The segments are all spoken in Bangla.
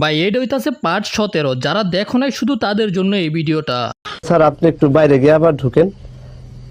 বা এটা হইতাছে পার্ট সতেরো, যারা দেখো নাই শুধু তাদের জন্য এই ভিডিওটা। স্যার, আপনি একটু বাইরে গিয়ে আবার ঢুকেন।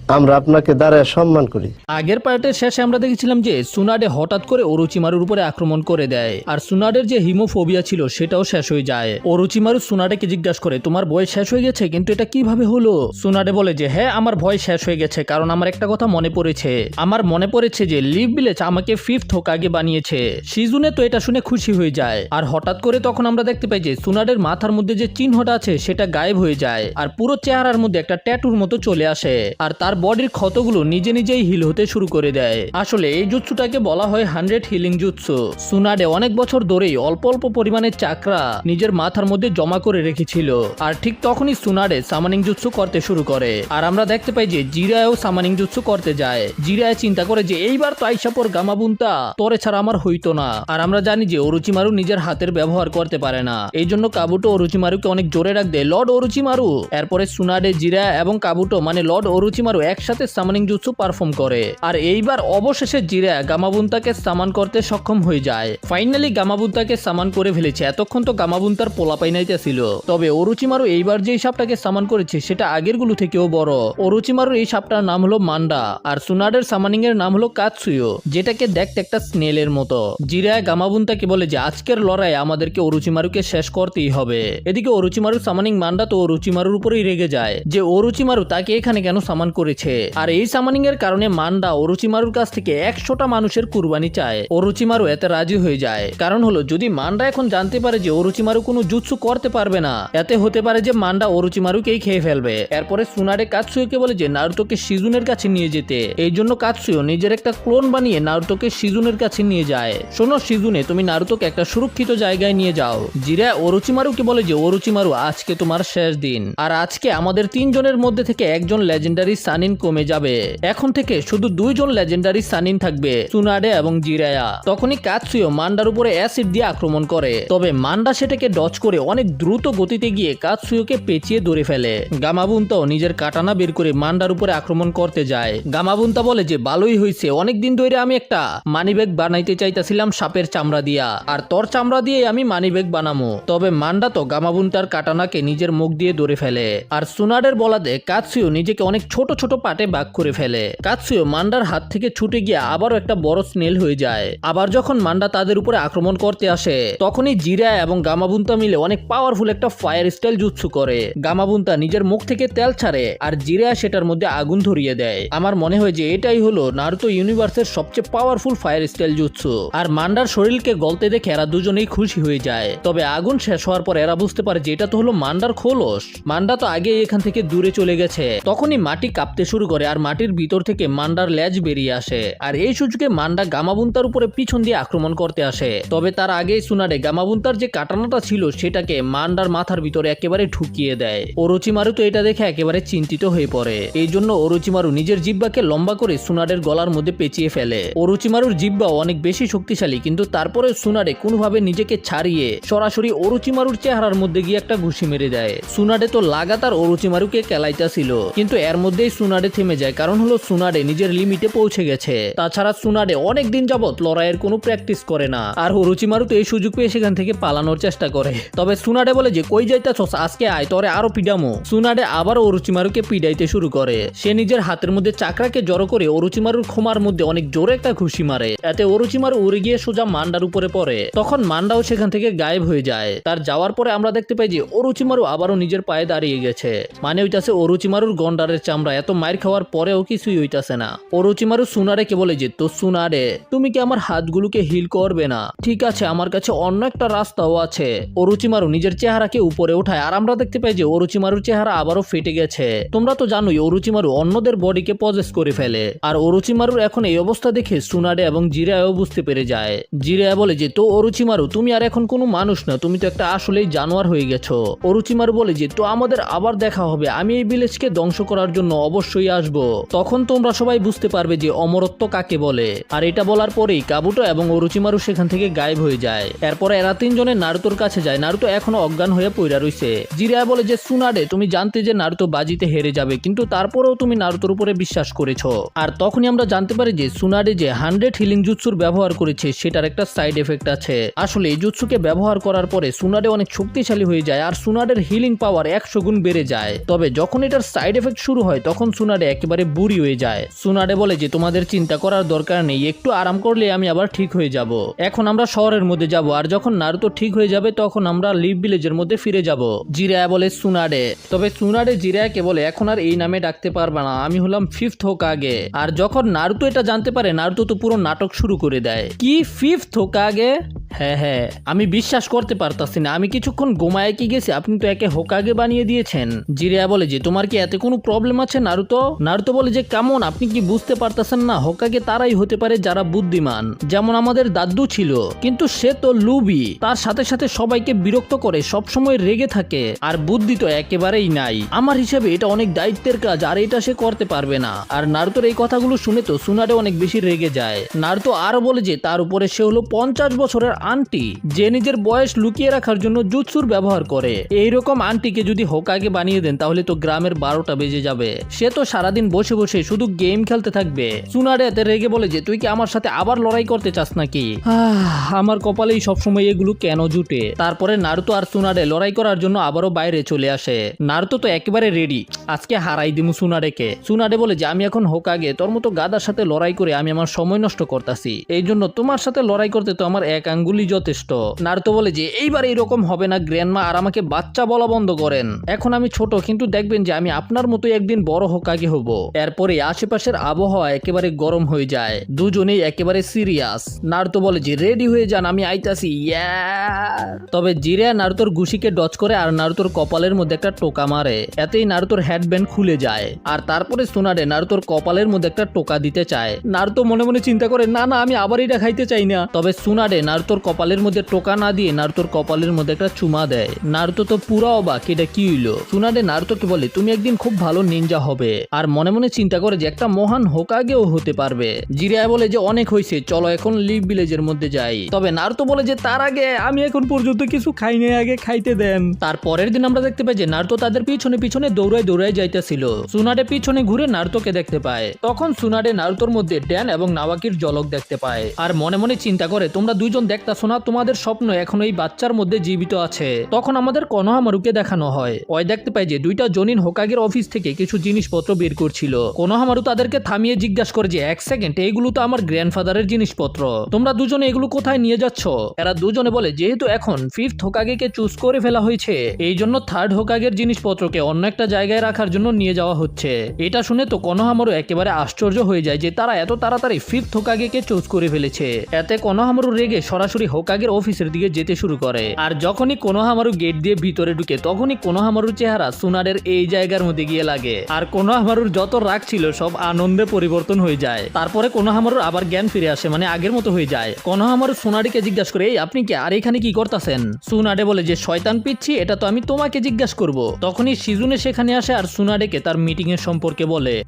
আমরা আপনাকে দাঁড়ায় সম্মান করি। আগের পার্টের শেষে আমরা দেখেছিলাম যে সুনাডে হঠাৎ করে অরুচিমারুর উপরে আক্রমণ করে দেয়। আর সুনাডের যে হিমোফোবিয়া ছিল, সেটাও শেষ হয়ে যায়। অরুচিমারু সুনাডেকে জিজ্ঞাসা করে, তোমার বয়স শেষ হয়ে গেছে? কিন্তু এটা কীভাবে হলো? সুনাডে বলে যে হ্যাঁ আমার ভয় শেষ হয়ে গেছে, কারণ আমার একটা কথা মনে পড়েছে। আমার মনে পড়েছে যে, লিভ ভিলেজ আমাকে ফিফথ হোকাগে বানিয়েছে। সিজুনে তো এটা শুনে খুশি হয়ে যায়। আর হঠাৎ করে তখন আমরা দেখতে পাই যে, সুনাডের মাথার মধ্যে যে চিহ্নটা আছে, সেটা গায়েব হয়ে যায়। আর পুরো চেহারার মধ্যে একটা ট্যাটুর মতো চলে আসে। আর তার বডির ক্ষতগুলো নিজে নিজেই হিল হতে শুরু করে দেয়। আসলে এই জুৎসুটাকে বলা হয় হান্ড্রেড হিলিং জুৎসু সুনাডে অনেক বছর ধরেই অল্প অল্প পরিমাণে চাকরা নিজের মাথার মধ্যে জমা করে রেখেছিল। আর ঠিক তখনই সুনাডে সামানিং জুৎসু করতে শুরু করে। আর আমরা দেখতে পাই যে জিরায়ও সামানিং জুৎসু করতে যায়। জিরায় চিন্তা করে যে এইবার তো আইসাপর গামাবুন্তা তোরে ছাড়া আমার হইতো না। আর আমরা জানি যে অরুচিমারু নিজের হাতের ব্যবহার করতে পারে না। এই জন্য কাবুটো অরুচিমারুকে অনেক জোরে রাখ দেয়, লর্ড অরুচিমারু! এরপরে সুনাডে জিরা এবং কাবুটো মানে লর্ড অরুচিমারু একসাথে সামানিং জুৎসু পারফর্ম করে। আর এইবার অবশেষে জিরা গামাবুন্তাকে সামান করতে সক্ষম হয়ে যায়। ফাইনালি গামাবুন্তাকে সামান করে ফেলেছে। এতক্ষণ তো গামাবুন্তার পোলাপাই নাইতেছিল তবে অরুচিমারু এইবার যে সাপটাকে সামান করেছে, সেটা আগেরগুলো থেকেও বড়। অরুচিমারুর এই সাপটার নাম হলো মান্ডা। আর সুনাডের সামানিং এর নাম হলো কাতসুয়ো যেটাকে দেখতে একটা স্নেলের মতো। জিরা গামাবুন্তাকে বলে যে, আজকের লড়াই আমাদেরকে অরুচিমারুকে শেষ করতেই হবে। এদিকে অরুচিমারু সামানিং মান্ডা তো অরুচিমারুর উপরেই রেগে যায়। যে অরুচিমারু তাকে এখানে কেন সামান করেছে? আর এই সামানিং এর কারণে মান্ডা অরুচিমারুর কাছ থেকে একশোটা মানুষের কুরবানি চায়। অরুচিমারু এতে রাজি হয়ে যায়। কারণ হলো, যদি মান্ডা এখন জানতে পারে যে অরুচিমারু কোনো জুৎসু করতে পারবে না, এতে হতে পারে যে মান্ডা অরুচিমারুকেই খেয়ে ফেলবে। এরপরে সুনারে কাতসুয়োকে বলে যে নারুতোকে সিজুনের কাছে নিয়ে যেতে। এই জন্য কাতসুয়ো নিজের একটা ক্লোন বানিয়ে নারুতোকে সিজুনের কাছে নিয়ে যায়। শোনো সিজুনে, তুমি নারুতোকে একটা সুরক্ষিত জায়গায় নিয়ে যাও। জিরা অরুচিমারুকে বলে যে, অরুচিমারু, আজকে তোমার শেষ দিন। আর আজকে আমাদের তিনজনের মধ্যে থেকে একজন লেজেন্ডারি সানিন কমে যাবে। এখন থেকে শুধু দুইজন লেজেন্ডারি সানিন থাকবে সুনাডে এবং জিরায়া। তখনই কাতসুয়ো মান্ডার উপরে অ্যাসিড দিয়ে আক্রমণ করে। তবে মান্ডা সেটাকে ডচ করে অনেক দ্রুত গতিতে গিয়ে কাতসুয়োকে পেঁচিয়ে ধরে ফেলে। গামাবুন্তাও নিজের কাটানা বের করে মান্ডার উপরে আক্রমণ করতে যায়। গামাবুন্তা বলে যে ভালোই হয়েছে অনেকদিন ধরে আমি একটা মানিব্যাগ বানাইতে চাইতেছিলাম সাপের চামড়া দিয়া, আর তোর চামড়া দিয়ে আমি মানিব্যাগ বানামো। তবে মান্ডা তো গামাবুন্তার কাটানাকে নিজের মুখ দিয়ে ধরে ফেলে। আর সুনাডের বলাতে কাতসুয়ো নিজেকে অনেক ছোট ছোট পাটে বাগ করে ফেলে। কাতসুয়ো মান্ডার হাত থেকে ছুটে গিয়ে আবারও একটা বড় স্নেল হয়ে যায়। আবার যখন মান্ডা তাদের উপরে আক্রমণ করতে আসে, তখনই জিরা এবং গামাবুন্তা মিলে অনেক পাওয়ারফুল একটা ফায়ার স্টাইল জুৎসু করে। গামাবুন্তা নিজের মুখ থেকে তেল ছাড়ে আর জিরা সেটার মধ্যে আগুন ধরিয়ে দেয়। আমার মনে হয় যে এটাই হলো নারুতো ইউনিভার্সের সবচেয়ে পাওয়ারফুল ফায়ার স্টাইল জুৎসু আর মান্ডার শরীরকে গলতে দেখে এরা দুজনেই খুশি হয়ে যায়। তবে আগুন শেষ হওয়ার পর এরা বুঝতে পারে যে এটা তো হলো মান্ডার খোলস। মান্ডা তো আগে এখান থেকে দূরে চলে গেছে। তখনই মাটি কাঁপতে শুরু করে আর মাটির ভিতর থেকে মান্ডার ল্যাজ বেরিয়ে আসে। আর এই সুযোগে মান্ডা গামাবুন্তার উপরে পিছন দিয়ে আক্রমণ করতে আসে। তবে তার আগেই সুনারে গামাবুন্তার যে কাটানাটা ছিল, সেটাকে মান্ডার মাথার ভিতরে একেবারে ঢুকিয়ে দেয়। ওরচিমারু তো এটা দেখে একেবারে চিন্তিত হয়ে পড়ে। এই জন্য ওরচিমারু নিজের জিব্বাকে লম্বা করে সুনারের গলার মধ্যে পেঁচিয়ে ফেলে। ওরচিমারুর জিব্বা অনেক বেশি শক্তিশালী, কিন্তু তারপরে সুনারে কোনোভাবে নিজেকে ছাড়িয়ে সরাসরি ওরচিমারুর চেহারার মধ্যে গিয়ে একটা ঘুষি মেরে দেয়। সুনাডে তো লাগাতার ওরচিমারুকে কেলাইতেছিল, কিন্তু এর মধ্যেই সুনাডে থেমে যায়। কারণ হলো সুনাডে নিজের লিমিটে পৌঁছে গেছে। তাছাড়া সুনাডে অনেক দিন যাবত লড়াইয়ের কোনো প্র্যাকটিস করে না। আর ওরচিমারু তো এই সুযোগ পেয়ে সেখান থেকে পালানোর চেষ্টা করে। তবে সুনাডে বলে যে, কই যাইতাছস? আজকে আয়, তরে আরও পিডামো। সুনাডে আবার ওরচিমারুকে পিডাইতে শুরু করে। সে নিজের হাতের মধ্যে চাকরাকে জড়ো করে ওরচিমারুর খোমার মধ্যে অনেক জোরে একটা ঘুষি মারে। এতে ওরচিমারু উড়ে গিয়ে সোজা মান্ডার উপরে পড়ে। তখন মান্ডাও সেখান থেকে গায়েব হয়ে যায়। তার যাওয়ার পরে আমরা দেখতে পাই যে ওরচিমারু আবারও নিজের পায়ে দাঁড়িয়ে গেছে। মানে হইতাছে ওরচিমারুর গন্ডারের চামড়া। এত মায়ের খাওয়ার পরেও কিছুই হইতাছে না। ওরচিমারু সুনারেকে বলে যে তো সুনারে, তুমি কি আমার হাতগুলোকে হিল করবে না? ঠিক আছে, আমার কাছে অন্য একটা রাস্তাও আছে। ওরুচিমারু নিজের চেহারাকে উপরে ওঠায়, আর আমরা দেখতে পাই যে ওরুচিমারুর চেহারা আবারও ফেটে গেছে। তোমরা তো জানোই ওরুচিমারু অন্যদের বডিকে পজেস করে ফেলে। আর ওরুচিমারুর এখন এই অবস্থা দেখে সুনাডে এবং জিরায়ও বুঝতে পেরে যায়। জিরায়া বলে যে, তো ওরুচিমারু তুমি আর এখন কোনো মানুষ না, তুমি তো একটা আসলেই জানোয়ার হয়ে গেছো। ওরুচিমারু বলে যে, তো আমাদের আবার দেখা হবে, আমি এই ভিলেজকে ধ্বংস করার জন্য অবশ্যই অবশ্যই আসব। তখন তোমরা সবাই বুঝতে পারবে যে অমরত্ব কাকে বলে। আর এটা বলার পরেই কাবুটো এবং অরুচিমারু সেখান থেকে গায়েব হয়ে যায়। এরপরে এরা তিনজনে নারুতোর কাছে যায়। নারুতো এখনও অজ্ঞান হয়ে পইরা রইছে। জিরিয়া বলে যে সুনাডে তুমি জানতে যে নারুতো বাজিতে হেরে যাবে, কিন্তু তারপরেও তুমি নারুতোর উপরে বিশ্বাস করেছ। আর তখনই আমরা জানতে পারি যে সুনাডে যে হান্ড্রেড হিলিং জুৎসুর ব্যবহার করেছে, সেটার একটা সাইড এফেক্ট আছে। আসলে এই জুৎসুকে ব্যবহার করার পরে সুনাডে অনেক শক্তিশালী হয়ে যায়, আর সুনাডের হিলিং পাওয়ার একশো গুণ বেড়ে যায়। তবে যখন এটার সাইড এফেক্ট শুরু হয়, তখন সুনাডে একেবারে বুড়ি হয়ে যায়। সুনাডে বলে যে, তোমাদের চিন্তা করার দরকার নেই, একটু আরাম করলে আমি আবার ঠিক হয়ে যাব। এখন আমরা শহরের মধ্যে যাব, আর যখন নারুতো ঠিক হয়ে যাবে, তখন আমরা লিভ ভিলেজের মধ্যে ফিরে যাব। জিরায়া বলে সুনাডে তবে সুনাডে জিরায়াকে বলে, এখন আর এই নামে ডাকতে পারবে না, আমি হলাম ফিফথ হোকাগে আর যখন নারুতো এটা জানতে পারে, নারুতো তো পুরো নাটক শুরু করে দেয়। কি ফিফথ হোকাগে হ্যাঁ হ্যাঁ আমি বিশ্বাস করতে পারতাছি না। আমি কিছুক্ষণ গোমায় কি গেছি, আপনি তো একে হোকাগে বানিয়ে দিয়েছেন। জিরিয়া বলে যে, তোমার কি এতে কোনো প্রবলেম আছে, নারুতো? নারুতো বলে যে, কেমন? আপনি কি বুঝতে পারতেছেন না? হোকাগে তারাই হতে পারে যারা বুদ্ধিমান। যেমন আমাদের দাদু ছিল। কিন্তু সে তো লুবি। তার সাথে সাথে সবাইকে বিরক্ত করে সব সময় রেগে থাকে। আর বুদ্ধি তো একেবারেই নাই। আমার হিসেবে এটা অনেক দায়িত্বের কাজ, আর এটা সে করতে পারবে না। আর নারুতোর এই কথাগুলো শুনে তো সুনারে অনেক বেশি রেগে যায়। নারুতো আরও বলে যে, তার উপরে সে হলো পঞ্চাশ বছরের আন্টি, যে নিজের বয়স লুকিয়ে রাখার জন্য জুৎসুর ব্যবহার করে। এইরকম আন্টিকে যদি হোকাগে বানিয়ে দেন, তাহলে তো গ্রামের বারোটা বেজে যাবে। সে তো সারাদিন বসে বসে শুধু গেম খেলতে থাকবে। সুনারে এতে রেগে বলে যে, তুই কি আমার সাথে আবার লড়াই করতে চাস নাকি? আমার কপালেই সবসময় এগুলো কেন জুটে? তারপরে নারুতো আর সুনারে লড়াই করার জন্য আবারও বাইরে চলে আসে। নারুতো তো একেবারে রেডি আজকে হারাই দিমু সুনারেকে। সুনারে বলে যে, আমি এখন হোকাগে, তোর মতো গাদার সাথে লড়াই করে আমি আমার সময় নষ্ট করতেছি। এই জন্য তোমার সাথে লড়াই করতে তো আমার এক যথেষ্ট। নারুতো বলে যে, এইবার এরকম হবে না, গ্র্যান্ডমা আর আমাকে বাচ্চা বলা বন্ধ করেন। এখন আমি ছোট, কিন্তু দেখবেন যে আমি আপনার মতোই একদিন বড় হোকাগে হব। এরপরে আশেপাশের আবহাওয়া একেবারে গরম হয়ে যায়। দুজনেই একেবারে সিরিয়াস। নারুতো বলে যে, রেডি হয়ে যান, আমি আইতাছি তবে জিরিয়া নারুতোর ঘুষিকে ডচ করে আর নারুতোর কপালের মধ্যে একটা টোকা মারে। এতেই নারুতোর হেডব্যান্ড খুলে যায়। আর তারপরে সোনারে নারুতোর কপালের মধ্যে একটা টোকা দিতে চায়। নারুতো মনে মনে চিন্তা করে, না না, আমি আবার এটা খাইতে চাই না। তবে সুনাডে নারুতোর কপালের মধ্যে টোকা না দিয়ে নারুতোর কপালের মধ্যে একটা চুমা দেয়। নারুতো তো পুরা অবাক, এটা কি হইল? সুনাডে নারুতোকে বলে, তুমি একদিন খুব ভালো নিনজা হবে। আর মনে মনে চিন্তা করে যে, একটা মহান হোকাগেও হতে পারবে। জিরিয়া বলে যে, অনেক হয়েছে চলো এখন লিভ ভিলেজের মধ্যে যাই। তবে নারুতো বলে যে, তার আগে আমি এখন পর্যন্ত কিছু খাইনি আগে খাইতে দেন। তার পরের দিন আমরা দেখতে পাই যে, নারুতো তাদের পিছনে পিছনে দৌড়ায় দৌড়ায় যাইতেছিল। সুনাডে পিছনে ঘুরে নারুতোকে দেখতে পায়। তখন সুনাডে নারুতোর মধ্যে ড্যান এবং নাওয়াকির জলক দেখতে পায়। আর মনে মনে চিন্তা করে, তোমরা দুইজন দেখতাছো না তোমাদের স্বপ্ন এখন এই বাচ্চার মধ্যে জীবিত আছে। তখন আমাদের কনোহামারুকে দেখানো হয়। ওই দেখতে পাই যে দুইটা জনিন হোকাগের অফিস থেকে কিছু জিনিসপত্র বের করছিল। কোনোহামারু তাদেরকে থামিয়ে জিজ্ঞাসা করে যে, এক সেকেন্ড এইগুলো তো আমার গ্র্যান্ডফাদারের জিনিসপত্র। তোমরা দুজনে এগুলো কোথায় নিয়ে যাচ্ছ? এরা দুজনে বলে, যেহেতু এখন ফিফথ হোকাগেকে চুজ করে ফেলা হয়েছে এই জন্য থার্ড হোকাগের জিনিসপত্রকে অন্য একটা জায়গায় রাখার জন্য নিয়ে যাওয়া হচ্ছে। এটা শুনে তো কোনোহামারু একেবারে আশ্চর্য হয়ে যায় যে, তারা এত তাড়াতাড়ি ফিফথ হোকাগেকে চুজ করে ফেলেছে। এতে কোনোহামারু রেগে সরাসরি হোকাগের অফিসের দিকে যেতে শুরু করে। আর যখনই কোনোহামারু গেট দিয়ে ভিতরে ঢুকে, তখনই কোনোহামারুর চেহারা সুনারের এই জায়গার মধ্যে গিয়ে লাগে। আর কোনোহামারুর যত রাগ ছিল, সব আনন্দে পরিবর্তন হয়ে যায়। তারপরে কোনোহামারুর আবার জ্ঞান ফিরে আসে মানে আগের মতো হয়ে যায়। কোনোহামারু সোনারিকে জিজ্ঞাসা করে, এই, আপনি কি? আর এখানে কি করতেছেন? সুনাডে বলে, যে শয়তান পিচ্ছি, এটা তো আমি তোমাকে জিজ্ঞাসা করব। তখনই সিজুনে সেখানে আসে আর সুনাডেকে তার মিটিং এর সম্পর্কে বলে।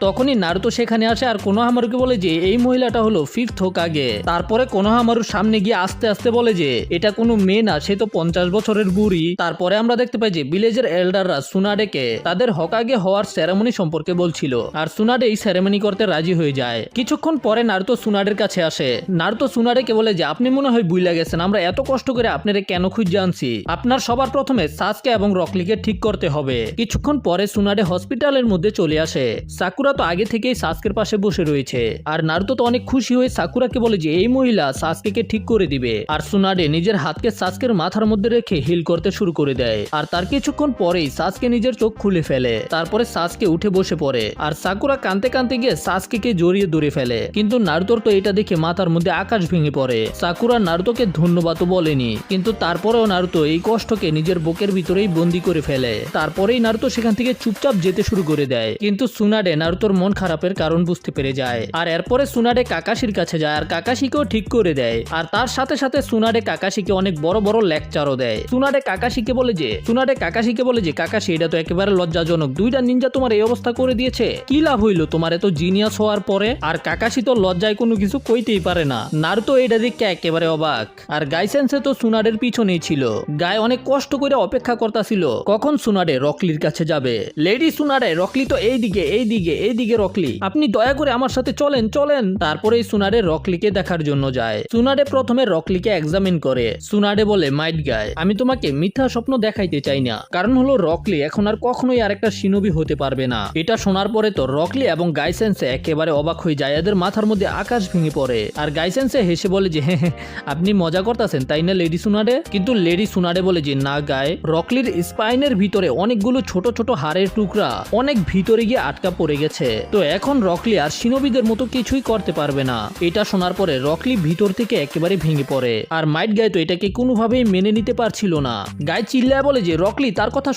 তখনই নারুতো সেখানে আসে আর কোনোহামারুকে বলে যে, এই মহিলাটা হলো ফিফথ হোকাগে তারপরে কোনোহামারুর সামনে গিয়ে আস্তে আস্তে বলে যে, এটা কোনো মেয়ে না, সে তো পঞ্চাশ বছরের বুড়ি। তারপরে আমরা দেখতে পাই যে, ভিলেজের এল্ডাররা সুনাডেকে তাদের হকাগে হওয়ার সেরেমনি সম্পর্কে বলছিল। আর সুনাডে এই সেরেমনি করতে রাজি হয়ে যায়। কিছুক্ষণ পরে নারুতো সুনাডের কাছে আসে। নারুতো সুনাডেকে বলে যে, আপনি মনে হয় বুইলা গেছেন। আমরা এত কষ্ট করে আপনারে কেন খুঁজ জানছি আপনার সবার প্রথমে সাসকে এবং রকলিকে ঠিক করতে হবে। কিছুক্ষণ পরে সুনাডে হসপিটালের মধ্যে চলে আসে। সাকুরা তো আগে থেকেই সাসকের পাশে বসে রয়েছে। আর নারুতো তো অনেক খুশি হয়ে সাকুরাকে বলে যে, এই মহিলা সাসকে ঠিক করে দিবে। আর সুনাডে নিজের হাতকে সাসকের মাথার মধ্যে রেখে হিল করতে শুরু করে দেয়। আর তার কিছুক্ষণ পরেই সাসকে নিজের চোখ খুলে ফেলে। তারপরে সাসকে উঠে বসে পড়ে। আর সাকুরা কানতে কানতে গিয়ে সাসকে জড়িয়ে ধরে ফেলে। কিন্তু নারুতোর তো এটা দেখে মাথার মধ্যে আকাশ ভেঙে পড়ে। সাকুরা নারুতোকে ধন্যবাদও বলেনি। কিন্তু তারপরেও নারুতো এই কষ্টকে নিজের বুকের ভিতরেই বন্দি করে ফেলে। তারপরেই নারুতো সেখান থেকে চুপচাপ যেতে শুরু করে দেয়। কিন্তু সুনাডে নারুতোর মন খারাপের কারণ বুঝতে পেরে যায়। আর এরপরে সুনাডে কাকাশির কাছে যায়, আর কাকাশিকেও ঠিক করে দেয়। আর তার সাথে সাথে সুনাডে কাকাশিকে অনেক বড় বড় লেকচারও দেয়। সুনাডে কাকাশিকে বলে যে সুনাডে কাকাশিকে বলে যে, কাকাশি, এটা তো একেবারে লজ্জাজনক। দুইটা নিনজা তোমার এই অবস্থা করে দিয়েছে। কি লাভ হইল? তোমার এত জিনিয়াস হওয়ার পরে? আর কাকাশি তো লজ্জায় কোনো কিছু কইতেই পারে না। নারুতো এটা দেখে একেবারে অবাক। আর গাইসেন্সে তো সুনাডের পিছনেই ছিল। গায়ে অনেক কষ্ট করে অপেক্ষা করতেছিল। কখন সুনাডে রকলির কাছে যাবে? লেডি সুনাডে রকলি তো এই দিকে এই দিকে এই দিকে রকলি, আপনি দয়া করে আমার সাথে চলেন চলেন। তারপরে সুনাডে রকলিকে দেখার জন্য যায়। সুনাডে প্রথমে রকলিকে এক্সামিন করে। সুনাডে বলে, মাইট গায়, আমি তোমাকে মিথ্যা স্বপ্ন দেখাইতে চাই না। কারণ হলো রকলি এখন আর কখনোই আরেকটা সিনবি হতে পারবে না। এটা শোনার পরে তো রকলি এবং গাইসেন্সে একেবারে অবাক হয়ে যায়। এদের মাথার মধ্যে আকাশ ভেঙে পড়ে। আর গাইসেন্সে হেসে বলে যে হ্যাঁ আপনি মজা করতেছেন, তাই না, লেডি সুনাডে কিন্তু লেডি সুনাডে বলে যে, না গায়, রকলির স্পাইনের ভিতরে অনেকগুলো ছোট ছোট হাড়ের টুকরা অনেক ভিতরে গিয়ে আটকা পড়ে গেছে। তো এখন রকলি আর সিনবিদের মতো কিছুই করতে পারবে না। এটা শোনার পরে রকলি ভিতর থেকে একেবারে ভেঙে পড়ে। আর মাইট গায়ে তো এটাকে কোনোভাবেই মেনে নিতে পারছিল না। গায়ে চিল্লায় বলে যে, রকলি, তার কথা